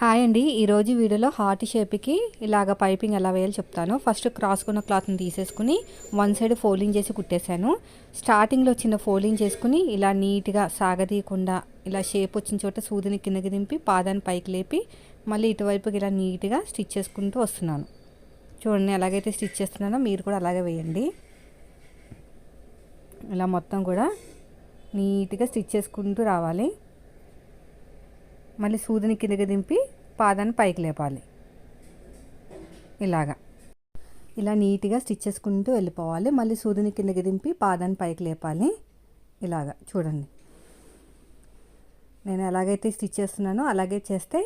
Hi అండి. ఈరోజు వీడియోలో హార్ట్ షేప్కి ఇలాగ పైపింగ్ ఎలా వేయాలో చెప్తాను. ఫస్ట్ క్రాసుకున్న క్లాత్ని తీసేసుకుని వన్ సైడ్ ఫోల్డింగ్ చేసి కుట్టేశాను. స్టార్టింగ్లో చిన్న ఫోల్డింగ్ చేసుకుని ఇలా నీట్గా సాగదీయకుండా ఇలా షేప్ వచ్చిన చోట సూదిని కిందకి దింపి పాదాన్ని పైకి లేపి మళ్ళీ ఇటువైపుకి ఇలా నీట్గా స్టిచ్ చేసుకుంటూ వస్తున్నాను. చూడండి ఎలాగైతే స్టిచ్ చేస్తున్నానో మీరు కూడా అలాగే వేయండి. ఇలా మొత్తం కూడా నీట్గా స్టిచ్ చేసుకుంటూ రావాలి. మళ్ళీ సూదిని కిందకి దింపి పాదాన్ని పైకి లేపాలి. ఇలాగా. ఇలా నీట్గా స్టిచ్ చేసుకుంటూ వెళ్ళిపోవాలి. మళ్ళీ సూదిని కిందకి దింపి పాదాన్ని పైకి లేపాలి. ఇలాగా. చూడండి. నేను ఎలాగైతే స్టిచ్ చేస్తున్నానో అలాగే చేస్తే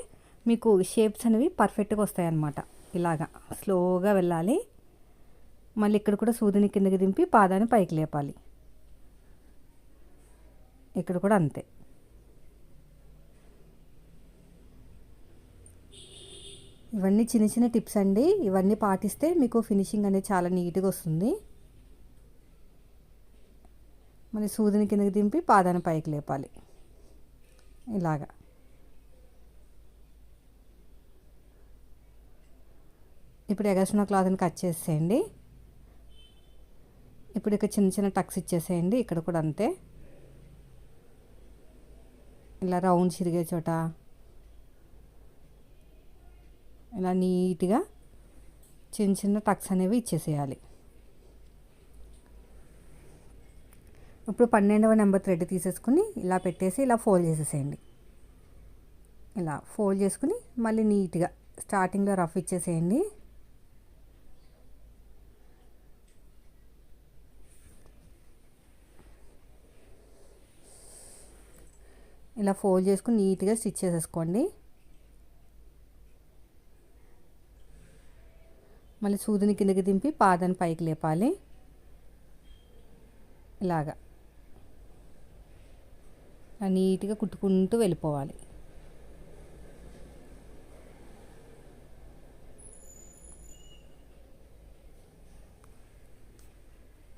మీకు షేప్స్ అనేవి పర్ఫెక్ట్గా వస్తాయన్నమాట. ఇలాగా. స్లోగా వెళ్ళాలి. మళ్ళీ ఇక్కడ కూడా సూదిని కిందకి దింపి పాదాన్ని పైకి లేపాలి. ఇక్కడ కూడా అంతే. ఇవన్నీ చిన్న చిన్న టిప్స్ అండి. ఇవన్నీ పాటిస్తే మీకు ఫినిషింగ్ అనేది చాలా నీట్గా వస్తుంది. మళ్ళీ సూదిని కిందకి దింపి పాదాన్ని పైకి లేపాలి. ఇలాగా. ఇప్పుడు ఎగసిన క్లాత్ని కట్ చేసేయండి. ఇప్పుడు ఇక చిన్న చిన్న టక్స్ ఇచ్చేసేయండి. ఇక్కడ కూడా అంతే. ఇలా రౌండ్ చిరిగే చోట ఇలా నీట్గా చిన్న చిన్న టక్స్ అనేవి ఇచ్చేసేయాలి. ఇప్పుడు పన్నెండవ నెంబర్ థ్రెడ్ తీసేసుకుని ఇలా పెట్టేసి ఇలా ఫోల్డ్ చేసేసేయండి. ఇలా ఫోల్డ్ చేసుకుని మళ్ళీ నీట్గా స్టార్టింగ్లో రఫ్ ఇచ్చేసేయండి. ఇలా ఫోల్డ్ చేసుకుని నీట్గా స్టిచ్ చేసేసుకోండి. మళ్ళీ సూదిని కిందకి దింపి పాదాన్ని పైకి లేపాలి. ఇలాగా. నీట్గా కుట్టుకుంటూ వెళ్ళిపోవాలి.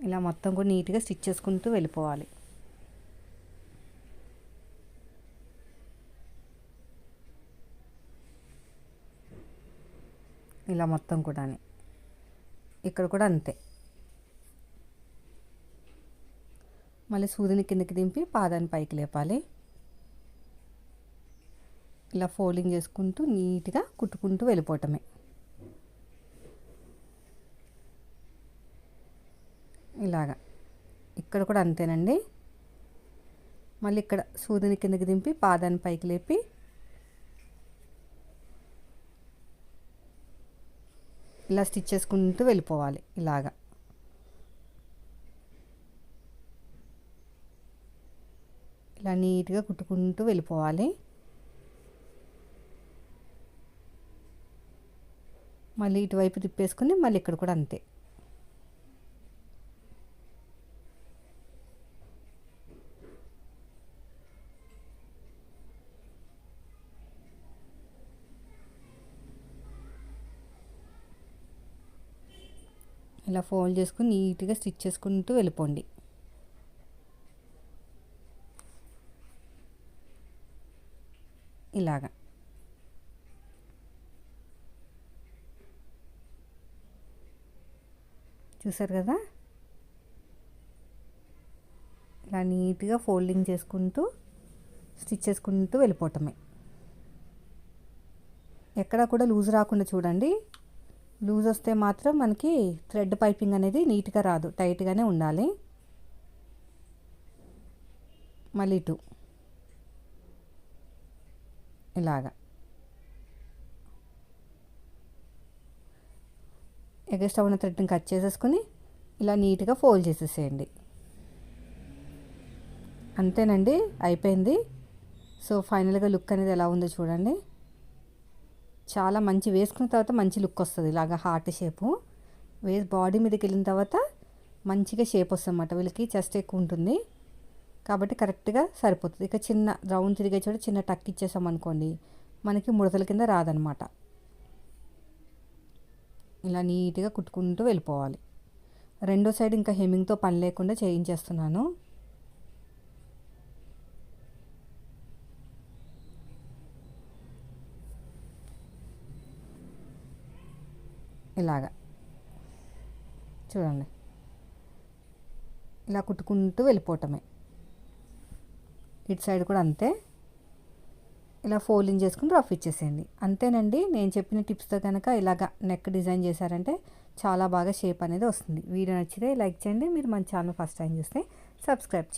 ఇలా మొత్తం కూడా నీట్గా స్టిచ్ చేసుకుంటూ వెళ్ళిపోవాలి. ఇలా మొత్తం కూడా ఇక్కడ కూడా అంతే. మళ్ళీ సూదిని కిందకి దింపి పాదాన్ని పైకి లేపాలి. ఇలా ఫోల్డింగ్ చేసుకుంటూ నీట్గా కుట్టుకుంటూ వెళ్ళిపోవటమే. ఇలాగా. ఇక్కడ కూడా అంతేనండి. మళ్ళీ ఇక్కడ సూదిని కిందకి దింపి పాదాన్ని పైకి లేపి ఇలా స్టిచ్ చేసుకుంటూ వెళ్ళిపోవాలి ఇలాగా. ఇలా నీట్గా కుట్టుకుంటూ వెళ్ళిపోవాలి. మళ్ళీ ఇటువైపు తిప్పేసుకుని మళ్ళీ ఇక్కడ కూడా అంతే. ఇలా ఫోల్డ్ చేసుకుని నీట్గా స్టిచ్ చేసుకుంటూ వెళ్ళిపోండి. ఇలాగా. చూసారు కదా? ఇలా నీట్గా ఫోల్డింగ్ చేసుకుంటూ స్టిచ్ చేసుకుంటూ వెళ్ళిపోవటమే. ఎక్కడ కూడా లూజ్ రాకుండా చూడండి. లూజ్ వస్తే మాత్రం మనకి థ్రెడ్ పైపింగ్ అనేది నీట్గా రాదు. టైట్గానే ఉండాలి. మళ్ళీ ఇటు. ఇలాగా. ఎగస్ట్రా ఉన్న థ్రెడ్ని కట్ చేసేసుకుని ఇలా నీట్గా ఫోల్డ్ చేసేసేయండి. అంతేనండి? అయిపోయింది? సో ఫైనల్గా లుక్ అనేది ఎలా ఉందో చూడండి. చాలా మంచి వేసుకున్న తర్వాత మంచి లుక్ వస్తుంది. ఇలాగా హార్ట్ షేపు వే బాడీ మీదకి వెళ్ళిన తర్వాత మంచిగా షేప్ వస్తుంది అన్నమాట వీళ్ళకి చెస్ట్ ఎక్కువ ఉంటుంది. కాబట్టి కరెక్ట్గా సరిపోతుంది. ఇక చిన్న రౌండ్ తిరిగే చోట చిన్న టక్ ఇచ్చేసాం అనుకోండి మనకి ముడతల కింద రాదనమాట ఇలా నీట్గా కుట్టుకుంటూ వెళ్ళిపోవాలి. రెండో సైడ్ ఇంకా హెమ్మింగ్తో పని లేకుండా చేయించేస్తున్నాను. ఇలాగా. చూడండి. ఇలా కుట్టుకుంటూ వెళ్ళిపోవటమే. ఇటు సైడ్ కూడా అంతే. ఇలా ఫోల్డింగ్ చేసుకుని రఫ్ ఇచ్చేసేయండి. అంతేనండి నేను చెప్పిన టిప్స్తో కనుక ఇలాగ నెక్ డిజైన్ చేశారంటే చాలా బాగా షేప్ అనేది వస్తుంది. వీడియో నచ్చితే లైక్ చేయండి. మీరు మన ఛానల్ ఫస్ట్ టైం చూస్తే సబ్స్క్రైబ్ చేయండి.